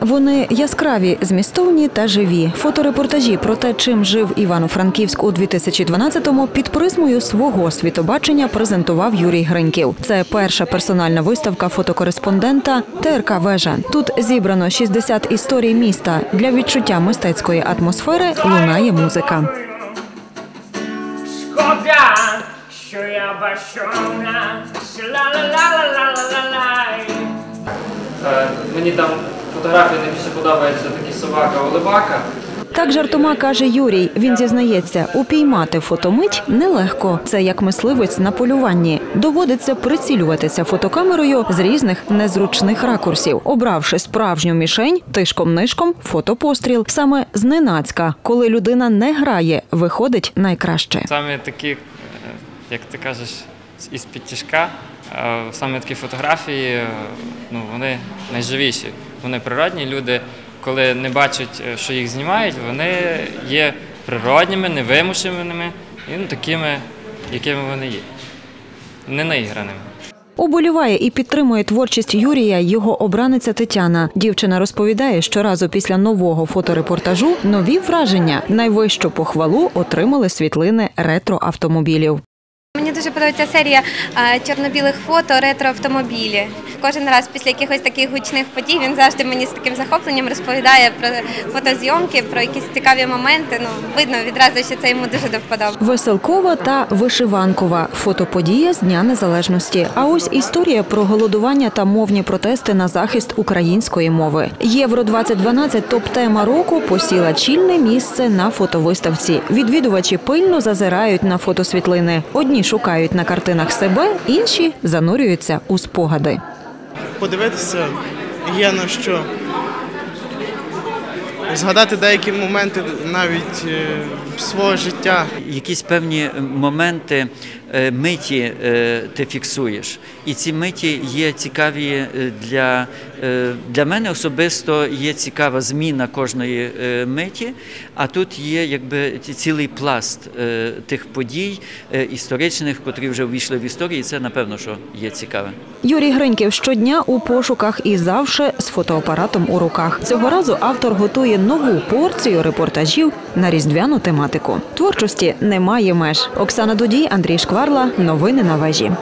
Вони яскраві, змістовні та живі. Фоторепортажі про те, чим жив Івано-Франківськ у 2012-му, під призмою свого світобачення презентував Юрій Гриньків. Це перша персональна виставка фотокореспондента ТРК Вежа. Тут зібрано 60 історій міста. Для відчуття мистецької атмосфери лунає музика. Шкода, що я башона. Е, Мені там фотографії найбільше подобається такі собака Олебака. Так жартома каже Юрій. Він зізнається, упіймати фотомить нелегко. Це як мисливець на полюванні. Доводиться прицілюватися фотокамерою з різних незручних ракурсів, обравши справжню мішень тишком-нишком фотопостріл. Саме зненацька, коли людина не грає, виходить найкраще. Саме такі, е, як ти кажеш, з- із підтяжка, е, саме такі фотографії, е, ну, вони найживіші. Вони природні. Люди, коли не бачать, е, що їх знімають, вони є природніми, невимушеними і ну, такими, якими вони є. Не наіграними. Уболіває і підтримує творчість Юрія його обраниця Тетяна. Дівчина розповідає, що разу після нового фоторепортажу нові враження. Найвищу похвалу отримали світлини ретро-автомобілів. Мені дуже подобається серія е, чорно-білих фото ретро-автомобілі. Кожен раз після якихось таких гучних подій він завжди мені з таким захопленням розповідає про фотозйомки, про якісь цікаві моменти. Ну видно відразу, що це йому дуже до вподоби. Веселкова та вишиванкова фотоподія з Дня Незалежності. А ось історія про голодування та мовні протести на захист української мови. Євро 2012 топ-тема року посіла чільне місце на фотовиставці. Відвідувачі пильно зазирають на фотосвітлини. Одні шукають на картинах себе, інші занурюються у спогади. Подивитися є на що. Згадати деякі моменти навіть е, свого життя. якісь певні моменти е, миті е, ти фіксуєш. І ці миті є цікаві е, для, е, для мене особисто є цікава зміна кожної е, миті, а тут є якби цілий пласт е, тих подій е, історичних, котрі вже ввійшли в історію, і це напевно, що є цікаве. Юрій Гриньків щодня у пошуках і завше з фотоапаратом у руках. Цього разу автор готує нову порцію репортажів на різдвяну тематику. Творчості немає меж. Оксана Дудій, Андрій Шкварла. Новини на вежі.